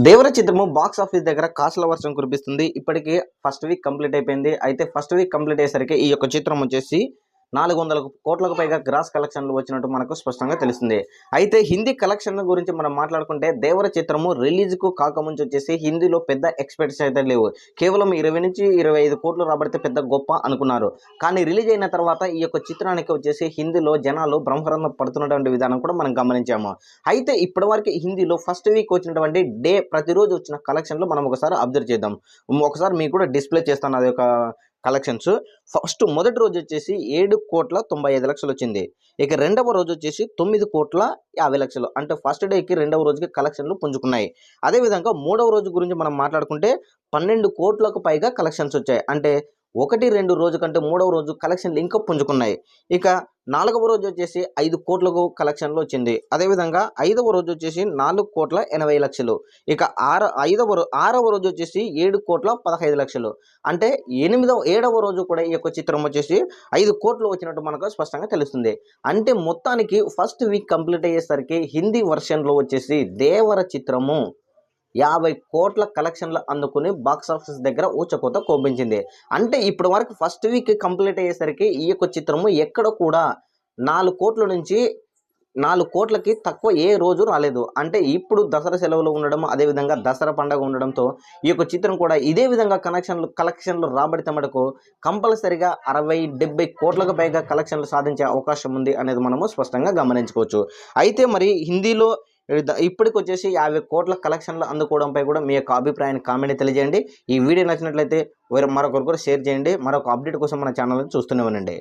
దేవర చిత్రము box office దగ్గర కాసుల వర్షం కురిపిస్తుంది. ఇప్పటికే ఫస్ట్ వీక్ కంప్లీట్ అయిపోయింది. అయితే ఫస్ట్ వీక్ కంప్లీట్ అయ్యేసరికి ఈ యొక్క చిత్రం వచ్చేసి నాలుగు వందల కోట్లకు పైగా గ్రాస్ కలెక్షన్లు వచ్చినట్టు మనకు స్పష్టంగా తెలుస్తుంది. అయితే హిందీ కలెక్షన్ గురించి మనం మాట్లాడుకుంటే దేవర చిత్రము రిలీజ్కు కాకముంచి వచ్చేసి హిందీలో పెద్ద ఎక్స్పెక్ట్స్ అయితే లేవు. కేవలం ఇరవై నుంచి ఇరవై ఐదు కోట్లు రాబడితే పెద్ద గొప్ప అనుకున్నారు. కానీ రిలీజ్ అయిన తర్వాత ఈ యొక్క చిత్రానికి వచ్చేసి హిందీలో జనాలు బ్రహ్మరంధం పడుతున్నటువంటి విధానం కూడా మనం గమనించాము. అయితే ఇప్పటివరకు హిందీలో ఫస్ట్ వీక్ వచ్చినటువంటి డే ప్రతిరోజు వచ్చిన కలెక్షన్లు మనం ఒకసారి అబ్జర్వ్ చేద్దాం. ఒకసారి మీకు కూడా డిస్ప్లే చేస్తాను. అది ఒక కలెక్షన్స్. ఫస్ట్ మొదటి రోజు వచ్చేసి ఏడు కోట్ల తొంభై ఐదు లక్షలు వచ్చింది. ఇక రెండవ రోజు వచ్చేసి తొమ్మిది కోట్ల యాభై లక్షలు. అంటే ఫస్ట్ డేకి రెండవ రోజుకి కలెక్షన్లు పుంజుకున్నాయి. అదేవిధంగా మూడవ రోజు గురించి మనం మాట్లాడుకుంటే పన్నెండు కోట్లకు పైగా కలెక్షన్స్ వచ్చాయి. అంటే ఒకటి రెండు రోజు కంటే మూడవ రోజు కలెక్షన్లు ఇంకా పుంజుకున్నాయి. ఇక నాలుగవ రోజు వచ్చేసి ఐదు కోట్లకు కలెక్షన్లు వచ్చింది. అదేవిధంగా ఐదవ రోజు వచ్చేసి నాలుగు కోట్ల ఎనభై లక్షలు. ఇక ఆర ఐదవ ఆరవ రోజు వచ్చేసి ఏడు కోట్ల పదహైదు లక్షలు. అంటే ఎనిమిదవ ఏడవ రోజు కూడా ఈ యొక్క చిత్రం వచ్చేసి ఐదు కోట్లు వచ్చినట్టు మనకు స్పష్టంగా తెలుస్తుంది. అంటే మొత్తానికి ఫస్ట్ వీక్ కంప్లీట్ అయ్యేసరికి హిందీ వర్షన్లో వచ్చేసి దేవర చిత్రము. యాభై కోట్ల కలెక్షన్లు అందుకుని బాక్స్ ఆఫీస్ దగ్గర ఊచకోత కోపించింది. అంటే ఇప్పటి వరకు ఫస్ట్ వీక్ కంప్లీట్ అయ్యేసరికి ఈ యొక్క చిత్రము ఎక్కడ కూడా నాలుగు కోట్ల నుంచి నాలుగు కోట్లకి తక్కువ ఏ రోజు రాలేదు. అంటే ఇప్పుడు దసరా సెలవులు ఉండడం అదేవిధంగా దసరా పండగ ఉండడంతో ఈ యొక్క చిత్రం కూడా ఇదే విధంగా కనెక్షన్లు కలెక్షన్లు రాబడితే మటుకు కంపల్సరిగా అరవై డెబ్బై కోట్లకు పైగా కలెక్షన్లు సాధించే అవకాశం ఉంది అనేది మనము స్పష్టంగా గమనించుకోవచ్చు. అయితే మరి హిందీలో ఇప్పటికి వచ్చేసి యాభై కోట్ల కలెక్షన్లు అందుకోవడంపై కూడా మీ యొక్క అభిప్రాయాన్ని కామెంట్ తెలియజేయండి. ఈ వీడియో నచ్చినట్లయితే వేరే మరొకరు కూడా షేర్ చేయండి. మరొక అప్డేట్ కోసం మన ఛానల్ని చూస్తూనే ఉండండి.